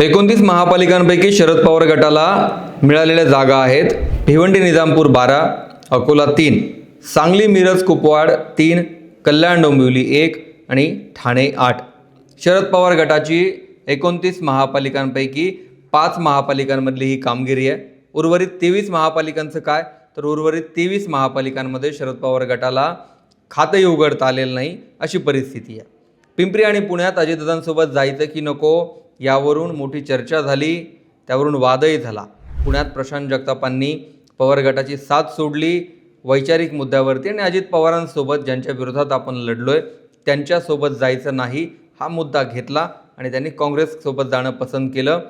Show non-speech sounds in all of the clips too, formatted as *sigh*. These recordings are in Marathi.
एकोणतीस महापालिकांपैकी शरद पवार गटाला मिळालेल्या जागा आहेत. भिवंडी निजामपूर बारा अकोला तीन सांगली मिरज कुपवाड तीन कल्याण डोंबिवली एक आणि ठाणे आठ. शरद पवार गटाची एकोणतीस महापालिकांपैकी पाच महापालिकांमधली ही कामगिरी आहे. उर्वरित तेवीस महापालिकांचं काय? तर उर्वरित तेवीस महापालिकांमध्ये शरद पवार गटाला खातंही उघडता आलेलं नाही अशी परिस्थिती आहे. पिंपरी आणि पुण्यात अजितदादांसोबत जायचं की नको यावरून मोठी चर्चा झाली त्यावरून वादही झाला. पुण्यात प्रशांत जगतापांनी पवार गटाची साथ सोडली वैचारिक मुद्द्यावरती आणि अजित पवारांसोबत ज्यांच्या विरोधात आपण लढलो आहे त्यांच्यासोबत जायचं नाही हा मुद्दा घेतला आणि त्यांनी काँग्रेससोबत जाणं पसंत केलं.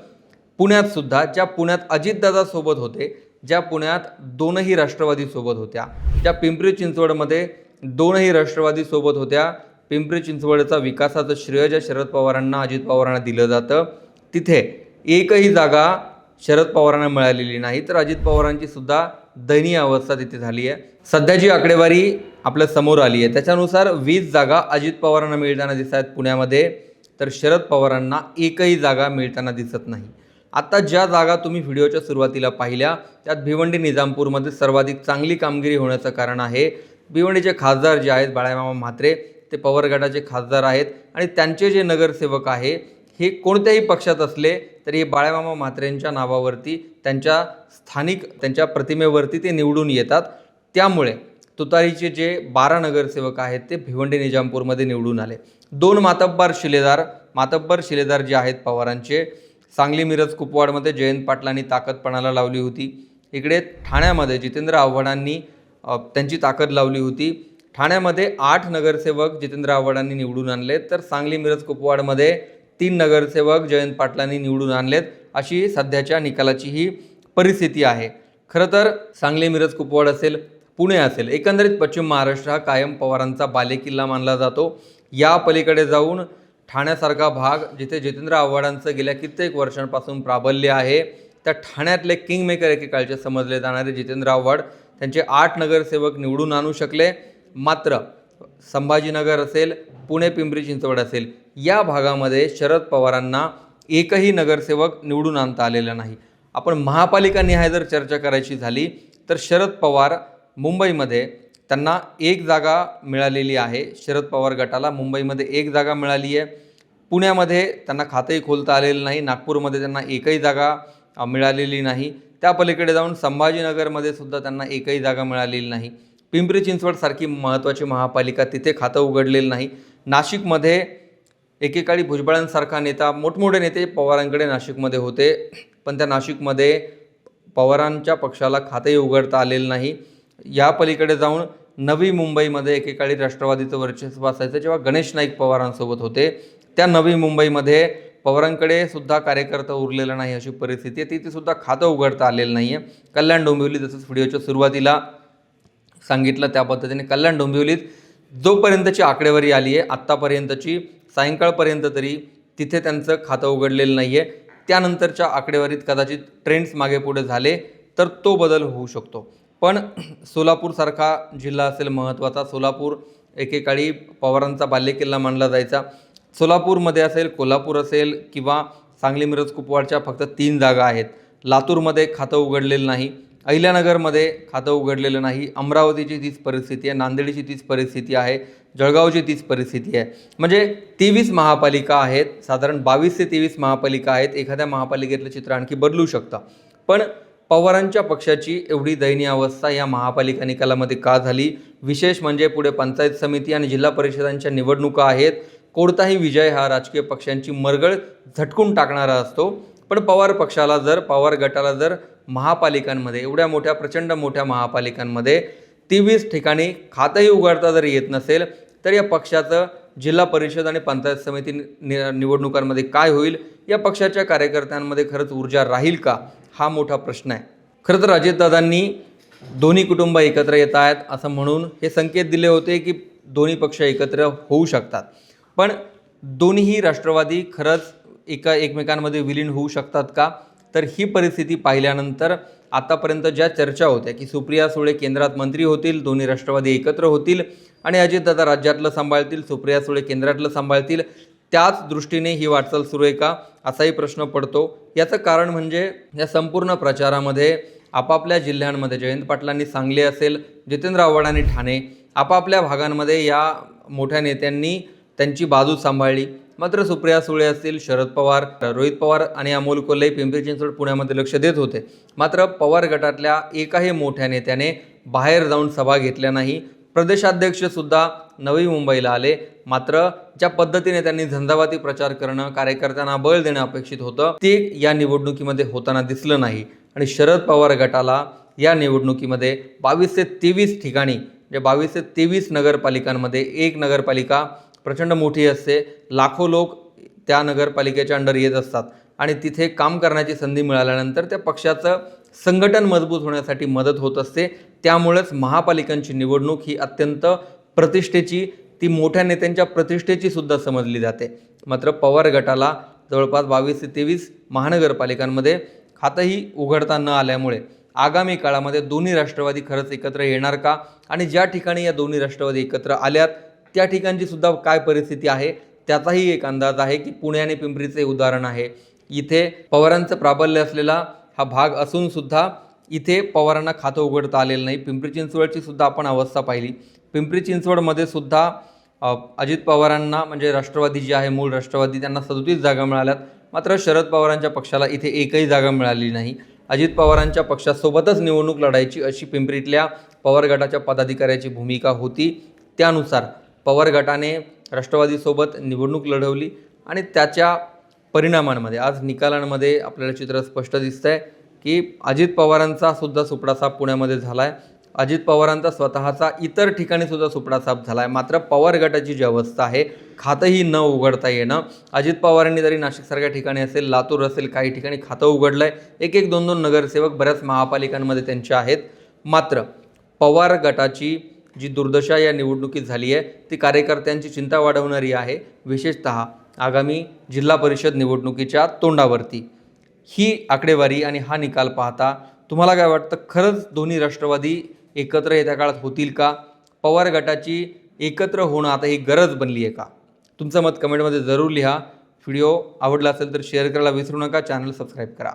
पुण्यातसुद्धा ज्या पुण्यात अजितदादासोबत होते ज्या पुण्यात दोनही राष्ट्रवादीसोबत होत्या ज्या पिंपरी चिंचवडमध्ये दोनही राष्ट्रवादीसोबत होत्या पिंपरी चिंचवडचा विकासाचं श्रेय ज्या शरद पवारांना अजित पवारांना दिलं जातं तिथे एकही जागा शरद पवारांना मिळालेली नाही. तर अजित पवारांची सुद्धा दयनीय अवस्था तिथे झाली आहे. सध्याची आकडेवारी आपल्यासमोर आली आहे त्याच्यानुसार वीस जागा अजित पवारांना मिळताना दिसत आहेत पुण्यामध्ये. तर शरद पवारांना एकही जागा मिळताना दिसत नाही. आता ज्या जागा तुम्ही व्हिडिओच्या सुरुवातीला पाहिल्या त्यात भिवंडी निजामपूरमध्ये सर्वाधिक चांगली कामगिरी होण्याचं कारण आहे. भिवंडीचे खासदार जे आहेत बाळामामा म्हात्रे ते पवार गटाचे खासदार आहेत आणि त्यांचे जे नगरसेवक आहे हे कोणत्याही पक्षात असले तरी बाळ्यामामा बाळामामा म्हात्रेंच्या नावावरती त्यांच्या स्थानिक त्यांच्या प्रतिमेवरती ते निवडून येतात. त्यामुळे तुतारीचे जे बारा नगरसेवक आहेत ते भिवंडी निजामपूरमध्ये निवडून आले. दोन मातब्बार शिलेदार मातब्बर शिलेदार जे आहेत पवारांचे सांगली मिरज कुपवाडमध्ये जयंत पाटलांनी ताकदपणाला लावली होती. इकडे ठाण्यामध्ये जितेंद्र आव्हाडांनी त्यांची ताकद लावली होती. ठाण्यामध्ये आठ नगरसेवक जितेंद्र आव्हाडांनी निवडून आणले तर सांगली मिरज कुपवाडमध्ये तीन नगरसेवक जयंत पाटलांनी निवडून आणलेत अशी सध्याच्या निकालाची ही परिस्थिती आहे. खरं तर सांगली मिरज कुपवाड असेल पुणे असेल एकंदरीत पश्चिम महाराष्ट्र हा कायम पवारांचा बालेकिल्ला मानला जातो. या पलीकडे जाऊन ठाण्यासारखा भाग जिथे जितेंद्र आव्हाडांचं गेल्या कित्येक वर्षांपासून प्राबल्य आहे त्या ठाण्यातले किंगमेकर एकेकाळचे समजले जाणारे जितेंद्र आव्हाड त्यांचे आठ नगरसेवक निवडून आणू शकले. मात्र संभाजीनगर असेल पुणे पिंपरी चिंचवड असेल या भागामध्ये शरद पवारांना एकही नगरसेवक निवडून आणता आलेला नाही. आपण महापालिका निहाय जर चर्चा करायची झाली तर शरद पवार मुंबईमध्ये त्यांना एक जागा मिळालेली आहे. शरद पवार गटाला मुंबईमध्ये एक जागा मिळाली आहे. पुण्यामध्ये त्यांना खातंही खोलता आलेलं नाही. नागपूरमध्ये त्यांना एकही जागा मिळालेली नाही. त्या पलीकडे जाऊन संभाजीनगरमध्ये सुद्धा त्यांना एकही जागा मिळालेली नाही. पिंपरी चिंचवडसारखी महत्त्वाची महापालिका तिथे खातं उघडलेलं नाही. नाशिकमध्ये एकेकाळी भुजबळांसारखा नेता मोठमोठे नेते पवारांकडे नाशिकमध्ये होते. पण त्या नाशिकमध्ये पवारांच्या पक्षाला खातंही उघडता आलेलं नाही. या पलीकडे जाऊन नवी मुंबईमध्ये एकेकाळी राष्ट्रवादीचं वर्चस्व असायचं जेव्हा गणेश नाईक पवारांसोबत होते. त्या नवी मुंबईमध्ये पवारांकडे सुद्धा कार्यकर्ता उरलेला नाही अशी परिस्थिती आहे. तिथे खातं उघडता आलेलं नाही आहे कल्याण डोंबिवली तसंच व्हिडिओच्या सुरुवातीला सांगितलं त्या पद्धतीने कल्याण डोंबिवलीत जोपर्यंतची आकडेवारी आली आहे आत्तापर्यंतची सायंकाळपर्यंत तरी तिथे त्यांचं खातं उघडलेलं नाही आहे त्यानंतरच्या आकडेवारीत कदाचित ट्रेंड्स मागे पुढे झाले तर तो बदल होऊ शकतो. पण *clears throat* सोलापूरसारखा जिल्हा असेल महत्त्वाचा सोलापूर एकेकाळी पवारांचा बाल्यकिल्ला मानला जायचा. सोलापूरमध्ये असेल कोल्हापूर असेल किंवा सांगली मिरज कुपवाडच्या फक्त तीन जागा आहेत. लातूरमध्ये खातं उघडलेलं नाही. अहिल्यानगरमध्ये खातं उघडलेलं नाही. अमरावतीची तीच परिस्थिती आहे नांदेडची तीच परिस्थिती आहे जळगावची तीच परिस्थिती आहे. म्हणजे तेवीस महापालिका आहेत साधारण बावीस ते तेवीस महापालिका आहेत. एखाद्या महापालिकेतलं चित्र आणखी बदलू शकतं. पण पवारांच्या पक्षाची एवढी दयनीय अवस्था या महापालिका निकालामध्ये का झाली? विशेष म्हणजे पुढे पंचायत समिती आणि जिल्हा परिषदांच्या निवडणुका आहेत. कोणताही विजय हा राजकीय पक्षांची मरगळ झटकून टाकणारा असतो. पण पवार पक्षाला जर पवार गटाला जर महापालिकांमध्ये एवढ्या मोठ्या प्रचंड मोठ्या महापालिकांमध्ये तेवीस ठिकाणी खातंही उघडता जर येत नसेल तर या पक्षाचं जिल्हा परिषद आणि पंचायत समिती नि निवडणुकांमध्ये काय होईल? या पक्षाच्या कार्यकर्त्यांमध्ये खरंच ऊर्जा राहील का? हा मोठा प्रश्न आहे. खरं तर अजितदादांनी दोन्ही कुटुंब एकत्र येत आहेत असं म्हणून हे संकेत दिले होते की दोन्ही पक्ष एकत्र होऊ शकतात. पण दोन्हीही राष्ट्रवादी खरंच एका एकमेकांमध्ये विलीन होऊ शकतात का? तर ही परिस्थिती पाहिल्यानंतर आतापर्यंत ज्या चर्चा होत्या की सुप्रिया सुळे केंद्रात मंत्री होतील दोन्ही राष्ट्रवादी एकत्र होतील आणि अजितदादा राज्यातलं सांभाळतील सुप्रिया सुळे केंद्रातलं सांभाळतील त्याच दृष्टीने ही वाटचाल सुरू आहे का? असाही प्रश्न पडतो. याचं कारण म्हणजे या संपूर्ण प्रचारामध्ये आपापल्या जिल्ह्यांमध्ये जयंत पाटलांनी सांगली असेल जितेंद्र आव्हाडांनी ठाणे आपापल्या भागांमध्ये या मोठ्या नेत्यांनी त्यांची बाजू सांभाळली. मात्र सुप्रिया सुळे असतील शरद पवार रोहित पवार आणि अमोल कोल्हे पिंपरी चिंचवड पुण्यामध्ये लक्ष देत होते. मात्र पवार गटातल्या एकाही मोठ्या नेत्याने बाहेर जाऊन सभा घेतल्या नाही. प्रदेशाध्यक्षसुद्धा नवी मुंबईला आले. मात्र ज्या पद्धतीने त्यांनी झंझावाती प्रचार करणं कार्यकर्त्यांना बळ देणं अपेक्षित होतं ते या निवडणुकीमध्ये होताना दिसलं नाही. आणि शरद पवार गटाला या निवडणुकीमध्ये बावीस ते तेवीस ठिकाणी म्हणजे बावीस ते तेवीस नगरपालिकांमध्ये एक नगरपालिका प्रचंड मोठी असते. लाखो लोक त्या नगरपालिकेच्या अंडर येत असतात. आणि तिथे काम करण्याची संधी मिळाल्यानंतर त्या पक्षाचं संघटन मजबूत होण्यासाठी मदत होत असते. त्यामुळेच महापालिकांची निवडणूक ही अत्यंत प्रतिष्ठेची ती मोठ्या नेत्यांच्या प्रतिष्ठेची सुद्धा समजली जाते. मात्र पवार गटाला जवळपास बावीस ते तेवीस महानगरपालिकांमध्ये खातंही उघडता न आल्यामुळे आगामी काळामध्ये दोन्ही राष्ट्रवादी खरंच एकत्र येणार का? आणि ज्या ठिकाणी या दोन्ही राष्ट्रवादी एकत्र आल्यात त्या ठिकाणची सुद्धा काय परिस्थिती आहे त्याचाही एक अंदाज आहे की पुणे आणि पिंपरीचे उदाहरण आहे. इथे पवारांचं प्राबल्य असलेला हा भाग असून सुद्धा इथे पवारांना खातं उघडता आलेलं नाही. पिंपरी चिंचवडची सुद्धा आपण अवस्था पाहिली. पिंपरी चिंचवडमध्ये सुद्धा अजित पवारांना म्हणजे राष्ट्रवादी जी आहे मूळ राष्ट्रवादी त्यांना सदोतीस जागा मिळाल्यात. मात्र शरद पवारांच्या पक्षाला इथे एकही जागा मिळाली नाही. अजित पवारांच्या पक्षासोबतच निवडणूक लढायची अशी पिंपरीतल्या पवार गटाच्या पदाधिकाऱ्याची भूमिका होती. त्यानुसार पवार गटाने राष्ट्रवादीसोबत निवडणूक लढवली आणि त्याच्या परिणामांमध्ये आज निकालांमध्ये आपल्याला चित्र स्पष्ट दिसतंय की अजित पवारांचा सुद्धा सुपडासाप पुण्यामध्ये झाला आहे अजित पवारांचा स्वतःचा इतर ठिकाणी सुद्धा सुपडासाप झाला आहे मात्र पवार गटाची जी अवस्था आहे खातंही न उघडता येणं. अजित पवारांनी जरी नाशिकसारख्या ठिकाणी असेल लातूर असेल काही ठिकाणी खातं उघडलं आहे एक एक दोन दोन नगरसेवक बऱ्याच महापालिकांमध्ये त्यांचे आहेत. मात्र पवार गटाची जी दुर्दशा या निवडणुकीत झाली आहे ती कार्यकर्त्यांची चिंता वाढवणारी आहे विशेषतः आगामी जिल्हा परिषद निवडणुकीच्या तोंडावरती. ही आकडेवारी आणि हा निकाल पाहता तुम्हाला काय वाटतं खरंच दोन्ही राष्ट्रवादी एकत्र येत्या काळात होतील का? पवार गटाची एकत्र होणं आता ही गरज बनली आहे का? तुमचं मत कमेंटमध्ये जरूर लिहा. व्हिडिओ आवडला असेल तर शेअर करायला विसरू नका चॅनल सबस्क्राईब करा.